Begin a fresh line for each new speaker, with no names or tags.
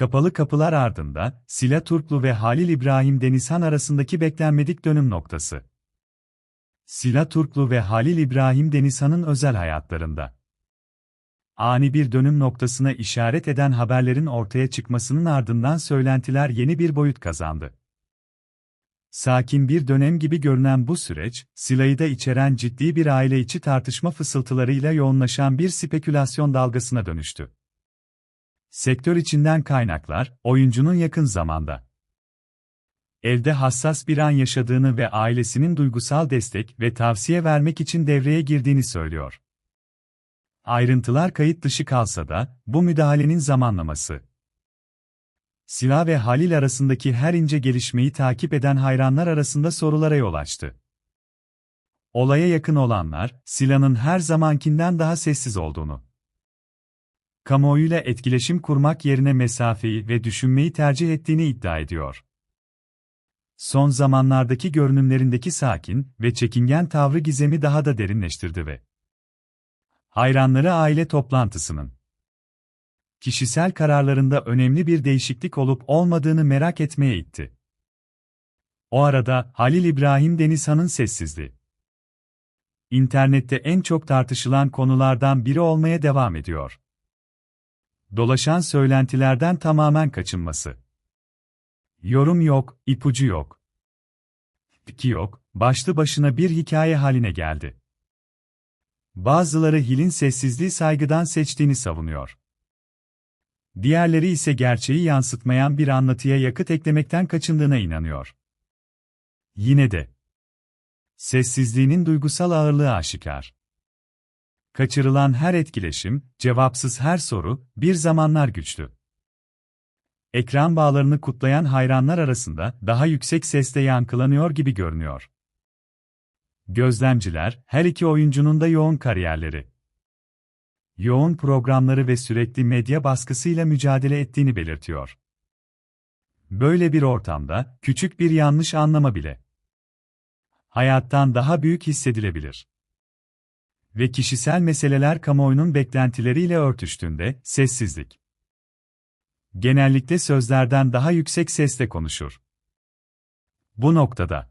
Kapalı kapılar ardında, Sila Turklu ve Halil İbrahim Denizhan arasındaki beklenmedik dönüm noktası. Sila Turklu ve Halil İbrahim Denizhan'ın özel hayatlarında. Ani bir dönüm noktasına işaret eden haberlerin ortaya çıkmasının ardından söylentiler yeni bir boyut kazandı. Sakin bir dönem gibi görünen bu süreç, Sila'yı da içeren ciddi bir aile içi tartışma fısıltılarıyla yoğunlaşan bir spekülasyon dalgasına dönüştü. Sektör içinden kaynaklar, oyuncunun yakın zamanda evde hassas bir an yaşadığını ve ailesinin duygusal destek ve tavsiye vermek için devreye girdiğini söylüyor. Ayrıntılar kayıt dışı kalsa da, bu müdahalenin zamanlaması, Sila ve Halil arasındaki her ince gelişmeyi takip eden hayranlar arasında sorulara yol açtı. Olaya yakın olanlar, Sila'nın her zamankinden daha sessiz olduğunu, kamuoyuyla etkileşim kurmak yerine mesafeyi ve düşünmeyi tercih ettiğini iddia ediyor. Son zamanlardaki görünümlerindeki sakin ve çekingen tavrı gizemi daha da derinleştirdi ve hayranları aile toplantısının kişisel kararlarında önemli bir değişiklik olup olmadığını merak etmeye itti. O arada Halil İbrahim Denizhan'ın sessizliği internette en çok tartışılan konulardan biri olmaya devam ediyor. Dolaşan söylentilerden tamamen kaçınması. Yorum yok, ipucu yok. Fikri yok, başlı başına bir hikaye haline geldi. Bazıları Hil'in sessizliği saygıdan seçtiğini savunuyor. Diğerleri ise gerçeği yansıtmayan bir anlatıya yakıt eklemekten kaçındığına inanıyor. Yine de sessizliğinin duygusal ağırlığı aşikar. Kaçırılan her etkileşim, cevapsız her soru, bir zamanlar güçlü. Ekran bağlarını kutlayan hayranlar arasında daha yüksek sesle yankılanıyor gibi görünüyor. Gözlemciler, her iki oyuncunun da yoğun kariyerleri, yoğun programları ve sürekli medya baskısıyla mücadele ettiğini belirtiyor. Böyle bir ortamda, küçük bir yanlış anlama bile hayattan daha büyük hissedilebilir. Ve kişisel meseleler kamuoyunun beklentileriyle örtüştüğünde, sessizlik. Genellikle sözlerden daha yüksek sesle konuşur. Bu noktada,